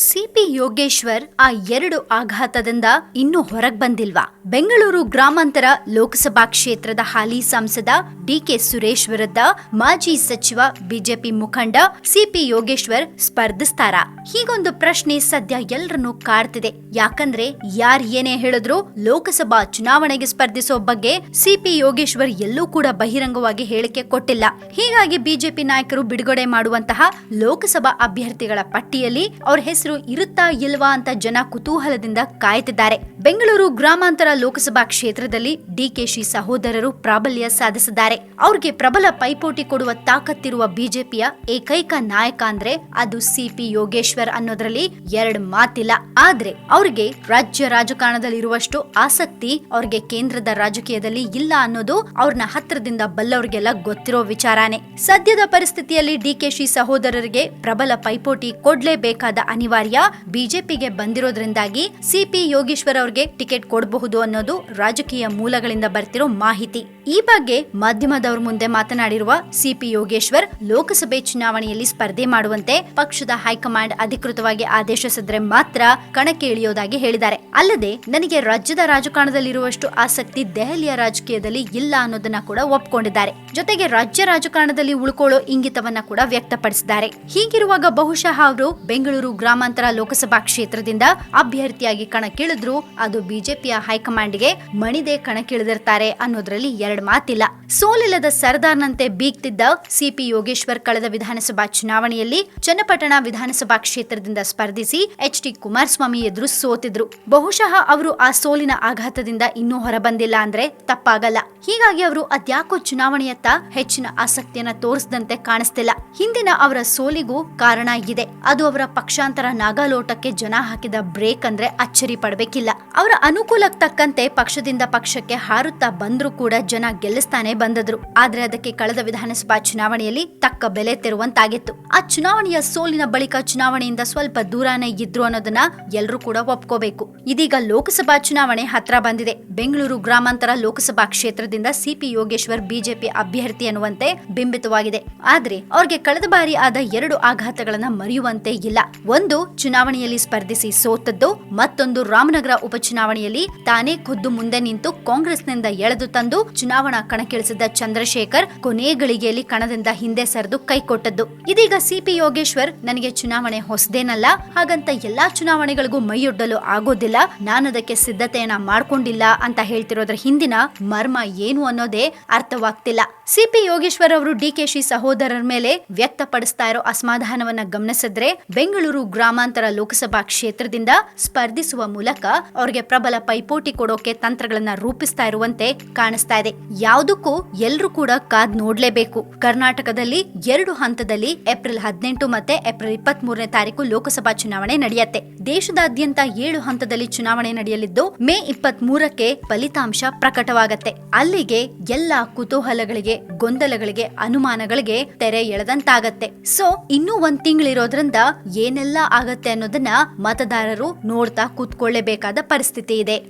CP Yogeshwar ಆ ಎರಡು ಆಘಾತದಿಂದ ಇನ್ನೂ ಹೊರಗ್ ಬಂದಿಲ್ವಾ? ಬೆಂಗಳೂರು ಗ್ರಾಮಾಂತರ ಲೋಕಸಭಾ ಕ್ಷೇತ್ರದ ಹಾಲಿ ಸಂಸದ ಡಿಕೆ ಸುರೇಶ್ ವಿರುದ್ಧ ಮಾಜಿ ಸಚಿವ ಬಿಜೆಪಿ ಮುಖಂಡ ಸಿಪಿ ಯೋಗೇಶ್ವರ್ ಸ್ಪರ್ಧಿಸ್ತಾರ. ಹೀಗೊಂದು ಪ್ರಶ್ನೆ ಸದ್ಯ ಎಲ್ಲರನ್ನೂ ಕಾಡ್ತಿದೆ. ಯಾಕಂದ್ರೆ ಯಾರ್ ಏನೇ ಹೇಳಿದ್ರು ಲೋಕಸಭಾ ಚುನಾವಣೆಗೆ ಸ್ಪರ್ಧಿಸೋ ಬಗ್ಗೆ ಸಿಪಿ ಯೋಗೇಶ್ವರ್ ಎಲ್ಲೂ ಕೂಡ ಬಹಿರಂಗವಾಗಿ ಹೇಳಿಕೆ ಕೊಟ್ಟಿಲ್ಲ. ಹೀಗಾಗಿ ಬಿಜೆಪಿ ನಾಯಕರು ಬಿಡುಗಡೆ ಮಾಡುವಂತಹ ಲೋಕಸಭಾ ಅಭ್ಯರ್ಥಿಗಳ ಪಟ್ಟಿಯಲ್ಲಿ ಅವ್ರ ಹೆಸರು ಇರುತ್ತಾ ಇಲ್ವಾ ಅಂತ ಜನ ಕುತೂಹಲದಿಂದ ಕಾಯ್ತಿದ್ದಾರೆ ಬೆಂಗಳೂರು ಗ್ರಾಮಾಂತರ ಲೋಕಸಭಾ ಕ್ಷೇತ್ರದಲ್ಲಿ ಡಿಕೆಶಿ ಸಹೋದರರು ಪ್ರಾಬಲ್ಯ ಸಾಧಿಸಿದ್ದಾರೆ. ಅವ್ರಿಗೆ ಪ್ರಬಲ ಪೈಪೋಟಿ ಕೊಡುವ ತಾಕತ್ತಿರುವ ಬಿಜೆಪಿಯ ಏಕೈಕ ನಾಯಕ ಅಂದ್ರೆ ಅದು ಸಿಪಿ ಯೋಗೇಶ್ವರ್ ಅನ್ನೋದ್ರಲ್ಲಿ ಎರಡ್ ಮಾತಿಲ್ಲ. ಆದ್ರೆ ಅವ್ರಿಗೆ ರಾಜ್ಯ ರಾಜಕಾರಣದಲ್ಲಿರುವಷ್ಟು ಆಸಕ್ತಿ ಅವ್ರಿಗೆ ಕೇಂದ್ರದ ರಾಜಕೀಯದಲ್ಲಿ ಇಲ್ಲ ಅನ್ನೋದು ಅವ್ರನ್ನ ಹತ್ರದಿಂದ ಬಲ್ಲವ್ರಿಗೆಲ್ಲ ಗೊತ್ತಿರೋ ವಿಚಾರಾನೆ. ಸದ್ಯದ ಪರಿಸ್ಥಿತಿಯಲ್ಲಿ ಡಿಕೆಶಿ ಸಹೋದರರಿಗೆ ಪ್ರಬಲ ಪೈಪೋಟಿ ಕೊಡ್ಲೇಬೇಕಾದ ಅನಿವಾರ್ಯ ಬಿಜೆಪಿಗೆ ಬಂದಿರೋದ್ರಿಂದಾಗಿ ಸಿಪಿ ಯೋಗೇಶ್ವರ್ ಅವರಿಗೆ ಟಿಕೆಟ್ ಕೊಡಬಹುದು ಅನ್ನೋದು ರಾಜಕೀಯ ಮೂಲಗಳಿಂದ ಬರ್ತಿರೋ ಮಾಹಿತಿ. ಈ ಬಗ್ಗೆ ಮಾಧ್ಯಮದವರ ಮುಂದೆ ಮಾತನಾಡಿರುವ ಸಿಪಿ ಯೋಗೇಶ್ವರ್, ಲೋಕಸಭೆ ಚುನಾವಣೆಯಲ್ಲಿ ಸ್ಪರ್ಧೆ ಮಾಡುವಂತೆ ಪಕ್ಷದ ಹೈಕಮಾಂಡ್ ಅಧಿಕೃತವಾಗಿ ಆದೇಶಿಸಿದ್ರೆ ಮಾತ್ರ ಕಣಕ್ಕೆ ಇಳಿಯೋದಾಗಿ ಹೇಳಿದ್ದಾರೆ. ಅಲ್ಲದೆ ನನಗೆ ರಾಜ್ಯದ ರಾಜಕಾರಣದಲ್ಲಿರುವಷ್ಟು ಆಸಕ್ತಿ ದೆಹಲಿಯ ರಾಜಕೀಯದಲ್ಲಿ ಇಲ್ಲ ಅನ್ನೋದನ್ನ ಕೂಡ ಒಪ್ಕೊಂಡಿದ್ದಾರೆ. ಜೊತೆಗೆ ರಾಜ್ಯ ರಾಜಕಾರಣದಲ್ಲಿ ಉಳ್ಕೊಳ್ಳೋ ಇಂಗಿತವನ್ನ ಕೂಡ ವ್ಯಕ್ತಪಡಿಸಿದ್ದಾರೆ. ಹೀಗಿರುವಾಗ ಬಹುಶಃ ಅವರು ಬೆಂಗಳೂರು ಗ್ರಾಮಾಂತರ ಲೋಕಸಭಾ ಕ್ಷೇತ್ರದಿಂದ ಅಭ್ಯರ್ಥಿಯಾಗಿ ಕಣಕ್ಕಿಳಿದ್ರು. ಅದು ಬಿಜೆಪಿಯ ಹೈಕಮಾಂಡ್ಗೆ ಮಣಿದೆ ಕಣಕ್ಕಿಳಿದಿರ್ತಾರೆ ಅನ್ನೋದ್ರಲ್ಲಿ ಎರಡು ಮಾತಿಲ್ಲ. ಸೋಲಿಲ್ಲದ ಸರ್ದಾರ್ನಂತೆ ಬೀಗ್ತಿದ್ದ ಸಿಪಿ ಯೋಗೇಶ್ವರ್ ಕಳೆದ ವಿಧಾನಸಭಾ ಚುನಾವಣೆಯಲ್ಲಿ ಚನ್ನಪಟ್ಟಣ ವಿಧಾನಸಭಾ ಕ್ಷೇತ್ರದಿಂದ ಸ್ಪರ್ಧಿಸಿ ಎಚ್ ಡಿ ಕುಮಾರಸ್ವಾಮಿ ಎದುರು ಸೋತಿದ್ರು. ಬಹುಶಃ ಅವರು ಆ ಸೋಲಿನ ಆಘಾತದಿಂದ ಇನ್ನೂ ಹೊರಬಂದಿಲ್ಲ ಅಂದ್ರೆ ತಪ್ಪಾಗಲ್ಲ. ಹೀಗಾಗಿ ಅವರು ಅದ್ಯಾಕೋ ಚುನಾವಣೆಯತ್ತ ಹೆಚ್ಚಿನ ಆಸಕ್ತಿಯನ್ನ ತೋರಿಸದಂತೆ ಕಾಣಿಸ್ತಿಲ್ಲ. ಹಿಂದಿನ ಅವರ ಸೋಲಿಗೂ ಕಾರಣ ಇದೆ. ಅದು ಅವರ ಪಕ್ಷಾಂತರ ನಾಗಾಲೋಟಕ್ಕೆ ಜನ ಹಾಕಿದ ಬ್ರೇಕ್ ಅಂದ್ರೆ ಅಚ್ಚರಿ ಪಡಬೇಕಿಲ್ಲ. ಅವರ ಅನುಕೂಲಕ್ಕೆ ತಕ್ಕಂತೆ ಪಕ್ಷದಿಂದ ಪಕ್ಷಕ್ಕೆ ಹಾರುತ್ತಾ ಬಂದ್ರೂ ಕೂಡ ಜನ ಗೆಲ್ಲಿಸ್ತಾನೆ ಬಂದದ್ರು. ಆದ್ರೆ ಅದಕ್ಕೆ ಕಳೆದ ವಿಧಾನಸಭಾ ಚುನಾವಣೆಯಲ್ಲಿ ತಕ್ಕ ಬೆಲೆ ತೆರುವಂತಾಗಿತ್ತು. ಆ ಚುನಾವಣೆಯ ಸೋಲಿನ ಬಳಿಕ ಚುನಾವಣೆಯಿಂದ ಸ್ವಲ್ಪ ದೂರನೇ ಇದ್ರು ಅನ್ನೋದನ್ನ ಎಲ್ಲರೂ ಕೂಡ ಒಪ್ಕೋಬೇಕು. ಇದೀಗ ಲೋಕಸಭಾ ಚುನಾವಣೆ ಹತ್ರ ಬಂದಿದೆ. ಬೆಂಗಳೂರು ಗ್ರಾಮಾಂತರ ಲೋಕಸಭಾ ಕ್ಷೇತ್ರದಿಂದ ಸಿಪಿ ಯೋಗೇಶ್ವರ್ ಬಿಜೆಪಿ ಅಭ್ಯರ್ಥಿ ಅನ್ನುವಂತೆ ಬಿಂಬಿತವಾಗಿದೆ. ಆದ್ರೆ ಅವ್ರಿಗೆ ಕಳೆದ ಬಾರಿ ಆದ ಎರಡು ಆಘಾತಗಳನ್ನ ಮರೆಯುವಂತೆ ಇಲ್ಲ. ಒಂದು ಚುನಾವಣೆಯಲ್ಲಿ ಸ್ಪರ್ಧಿಸಿ ಸೋತದ್ದು ಮತ್ತೊಂದು ರಾಮನಗರ ಉಪಚುನಾವಣೆಯಲ್ಲಿ ತಾನೇ ಖುದ್ದು ಮುಂದೆ ನಿಂತು ಕಾಂಗ್ರೆಸ್ನಿಂದ ಎಳೆದು ತಂದು ಚುನಾವಣಾ ಕಣಕ್ಕಿಳಿಸಿದ್ದ ಚಂದ್ರಶೇಖರ್ ಕೊನೆ ಗಳಿಗೆಯಲ್ಲಿ ಕಣದಿಂದ ಹಿಂದೆ ಸರಿದು ಕೈಕೊಟ್ಟದ್ದು ಇದೀಗ ಸಿಪಿ ಯೋಗೇಶ್ವರ್, ನನಗೆ ಚುನಾವಣೆ ಹೊಸದೇನಲ್ಲ, ಹಾಗಂತ ಎಲ್ಲಾ ಚುನಾವಣೆಗಳಿಗೂ ಮೈಯೊಡ್ಡಲು ಆಗೋದಿಲ್ಲ ನಾನದಕ್ಕೆ ಸಿದ್ಧತೆಯನ್ನ ಮಾಡ್ಕೊಂಡಿಲ್ಲ ಅಂತ ಹೇಳ್ತಿರೋದ್ರ ಹಿಂದಿನ ಮರ್ಮ ಏನು ಅನ್ನೋದೇ ಅರ್ಥವಾಗ್ತಿಲ್ಲ. ಸಿಪಿ ಯೋಗೇಶ್ವರ್ ಅವರು ಡಿಕೆಶಿ ಸಹೋದರರ ಮೇಲೆ ವ್ಯಕ್ತಪಡಿಸ್ತಾ ಇರೋ ಅಸಮಾಧಾನವನ್ನ ಗಮನಿಸಿದ್ರೆ ಬೆಂಗಳೂರು ಗ್ರಾಮಾಂತರ ಲೋಕಸಭಾ ಕ್ಷೇತ್ರದಿಂದ ಸ್ಪರ್ಧಿಸುವ ಮೂಲಕ ಅವರಿಗೆ ಪ್ರಬಲ ಪೈಪೋಟಿ ಕೊಡೋಕೆ ತಂತ್ರಗಳನ್ನ ರೂಪಿಸ್ತಾ ಇರುವಂತೆ ಕಾಣಿಸ್ತಾ ಇದೆ. ಯಾವುದಕ್ಕೂ ಎಲ್ರೂ ಕೂಡ ಕಾದ್ ನೋಡ್ಲೇಬೇಕು. ಕರ್ನಾಟಕದಲ್ಲಿ ಎರಡು ಹಂತದಲ್ಲಿ ಏಪ್ರಿಲ್ ಹದಿನೆಂಟು ಮತ್ತೆ ಏಪ್ರಿಲ್ ಇಪ್ಪತ್ತ್ ಮೂರನೇ ತಾರೀಕು ಲೋಕಸಭಾ ಚುನಾವಣೆ ನಡೆಯುತ್ತೆ. ದೇಶದಾದ್ಯಂತ ಏಳು ಹಂತದಲ್ಲಿ ಚುನಾವಣೆ ನಡೆಯಲಿದ್ದು ಮೇ ಇಪ್ಪತ್ತ್ ಮೂರಕ್ಕೆ ಫಲಿತಾಂಶ ಪ್ರಕಟವಾಗತ್ತೆ. ಅಲ್ಲಿಗೆ ಎಲ್ಲಾ ಕುತೂಹಲಗಳಿಗೆ ಗೊಂದಲಗಳಿಗೆ ಅನುಮಾನಗಳಿಗೆ ತೆರೆ ಎಳೆದಂತಾಗತ್ತೆ. ಸೊ ಇನ್ನೂ ಒಂದ್ ತಿಂಗಳಿರೋದ್ರಿಂದ ಏನೆಲ್ಲ ಆಗತ್ತೆ ಅನ್ನೋದನ್ನ ಮತದಾರರು ನೋಡ್ತಾ ಕೂತ್ಕೊಳ್ಳೇಬೇಕಾದ ಪರಿಸ್ಥಿತಿ ಇದೆ.